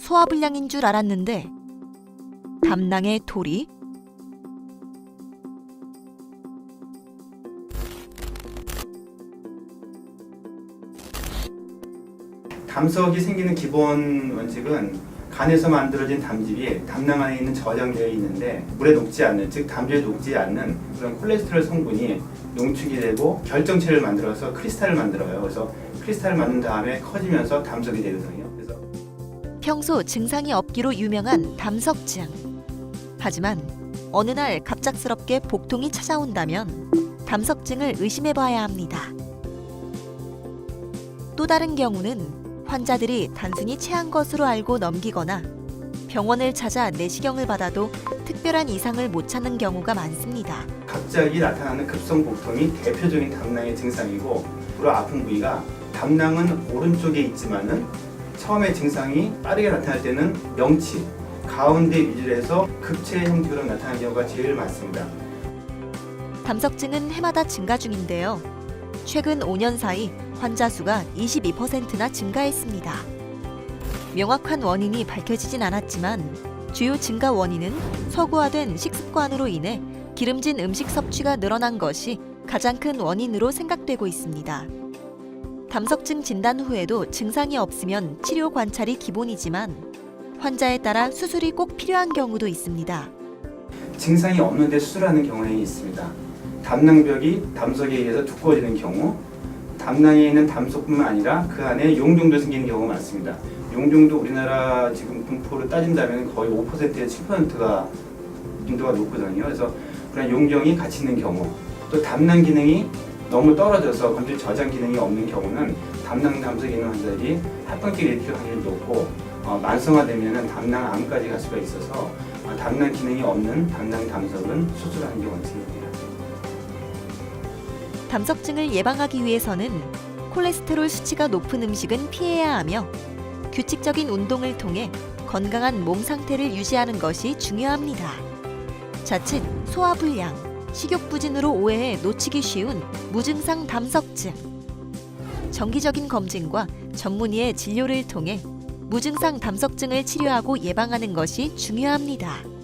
소화불량인 줄 알았는데 담낭에 돌이 담석이 생기는 기본 원칙은 간에서 만들어진 담즙이 담낭 안에 있는 저장되어 있는데 물에 녹지 않는 즉 담주에 녹지 않는 그런 콜레스테롤 성분이 농축이 되고 결정체를 만들어서 크리스탈을 만들어요. 그래서 크리스탈을 만든 다음에 커지면서 담석이 되거든요. 그래서 평소 증상이 없기로 유명한 담석증. 하지만 어느 날 갑작스럽게 복통이 찾아온다면 담석증을 의심해 봐야 합니다. 또 다른 경우는 환자들이 단순히 체한 것으로 알고 넘기거나 병원을 찾아 내시경을 받아도 특별한 이상을 못 찾는 경우가 많습니다. 갑자기 나타나는 급성 복통이 대표적인 담낭의 증상이고 주로 아픈 부위가 담낭은 오른쪽에 있지만은 처음에 증상이 빠르게 나타날 때는 명치 가운데 해서 급체 형태로 나타나는 경우가 제일 많습니다. 담석증은 해마다 증가 중인데요. 최근 5년 사이 환자 수가 22%나 증가했습니다. 명확한 원인이 밝혀지진 않았지만 주요 증가 원인은 서구화된 식습관으로 인해 기름진 음식 섭취가 늘어난 것이 가장 큰 원인으로 생각되고 있습니다. 담석증 진단 후에도 증상이 없으면 치료 관찰이 기본이지만 환자에 따라 수술이 꼭 필요한 경우도 있습니다. 증상이 없는데 수술하는 경우에 있습니다. 담낭벽이 담석에 의해서 두꺼워지는 경우, 담낭에 있는 담석뿐만 아니라 그 안에 용종도 생기는 경우가 많습니다. 용종도 우리나라 지금 분포로 따진다면 거의 5%에서 7%가 빈도가 높거든요. 그래서 그런 용종이 같이 있는 경우, 또 담낭 기능이 너무 떨어져서 건조 저장 기능이 없는 경우는 담낭 담석이 있는 환자들이 합병증 일으킬 확률이 높고 어, 만성화되면 담낭 암까지 갈 수가 있어서 어, 담낭 기능이 없는 담낭 담석은 수술하는 경우가 있습니다. 담석증을 예방하기 위해서는 콜레스테롤 수치가 높은 음식은 피해야 하며 규칙적인 운동을 통해 건강한 몸 상태를 유지하는 것이 중요합니다. 자칫 소화불량, 식욕부진으로 오해해 놓치기 쉬운 무증상 담석증. 정기적인 검진과 전문의의 진료를 통해 무증상 담석증을 치료하고 예방하는 것이 중요합니다.